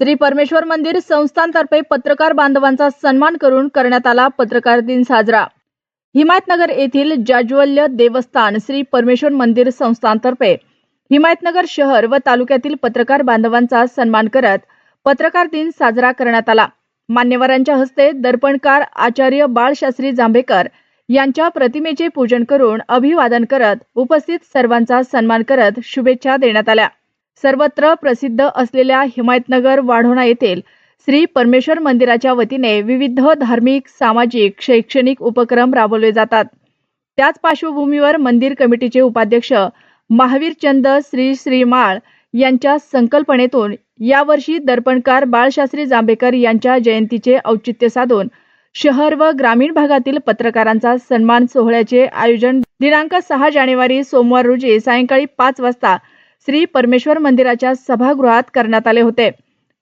श्री परमेश्वर मंदिर संस्थांतर्फे पत्रकार बांधवांचा सन्मान करून करण्यात आला पत्रकार दिन साजरा. हिमायतनगर येथील जाज्वल्य देवस्थान श्री परमेश्वर मंदिर संस्थांतर्फे हिमायतनगर शहर व तालुक्यातील पत्रकार बांधवांचा सन्मान करत पत्रकार दिन साजरा करण्यात आला. मान्यवरांच्या हस्ते दर्पणकार आचार्य बाळशास्त्री जांभेकर यांच्या प्रतिमेचे पूजन करून अभिवादन करत उपस्थित सर्वांचा सन्मान करत शुभेच्छा देण्यात आल्या. सर्वत्र प्रसिद्ध असलेल्या हिमायतनगर वाढोणा येथील श्री परमेश्वर मंदिराच्या वतीने विविध धार्मिक सामाजिक शैक्षणिक उपक्रम राबवले जातात. त्याच पार्श्वभूमीवर मंदिर कमिटीचे उपाध्यक्ष महावीर चंद श्री श्रीमाळ यांच्या संकल्पनेतून यावर्षी दर्पणकार बाळशास्त्री जांभेकर यांच्या जयंतीचे औचित्य साधून शहर व ग्रामीण भागातील पत्रकारांचा सन्मान सोहळ्याचे आयोजन दिनांक सहा जानेवारी सोमवार रोजी सायंकाळी पाच वाजता श्री परमेश्वर मंदिराच्या सभागृहात करण्यात आले होते.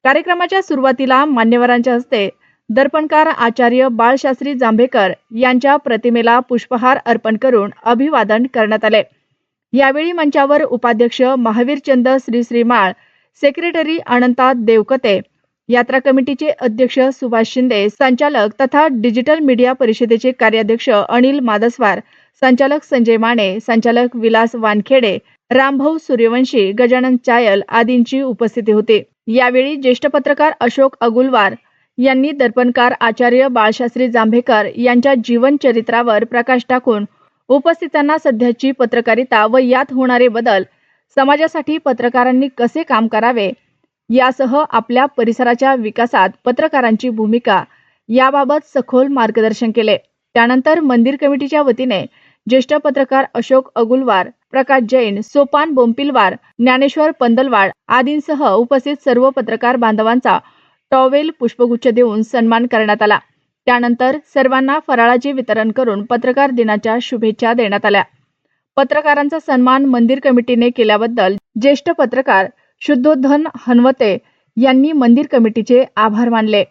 कार्यक्रमाच्या सुरुवातीला मान्यवरांच्या हस्ते दर्पणकार आचार्य बाळशास्त्री जांभेकर यांच्या प्रतिमेला पुष्पहार अर्पण करून अभिवादन करण्यात आले. यावेळी मंचावर उपाध्यक्ष महावीर चंद श्री श्रीमाळ सेक्रेटरी अनंता देवकते यात्रा कमिटीचे अध्यक्ष सुभाष शिंदे संचालक तथा डिजिटल मीडिया परिषदेचे कार्याध्यक्ष अनिल मादस्वार संचालक संजय माने संचालक विलास वानखेडे रामभाऊ सूर्यवंशी गजानन चायल आदींची उपस्थिती होती. यावेळी ज्येष्ठ पत्रकार अशोक अगुलवार यांनी दर्पणकार आचार्य बाळशास्त्री जांभेकर यांच्या जीवन चरित्रावर प्रकाश टाकून उपस्थितांना सध्याची पत्रकारिता व यात होणारे बदल समाजासाठी पत्रकारांनी कसे काम करावे यासह आपल्या परिसराच्या विकासात पत्रकारांची भूमिका याबाबत सखोल मार्गदर्शन केले. त्यानंतर मंदिर कमिटीच्या वतीने ज्येष्ठ पत्रकार अशोक अगुलवार प्रकाश जैन सोपान बोंपिलवार ज्ञानेश्वर पंदलवाड आदींसह उपस्थित सर्व पत्रकार बांधवांचा टॉवेल पुष्पगुच्छ देऊन सन्मान करण्यात आला. त्यानंतर सर्वांना फराळाचे वितरण करून पत्रकार दिनाच्या शुभेच्छा देण्यात आल्या. पत्रकारांचा सन्मान मंदिर कमिटीने केल्याबद्दल ज्येष्ठ पत्रकार शुद्धोधन हनवते यांनी मंदिर कमिटीचे आभार मानले.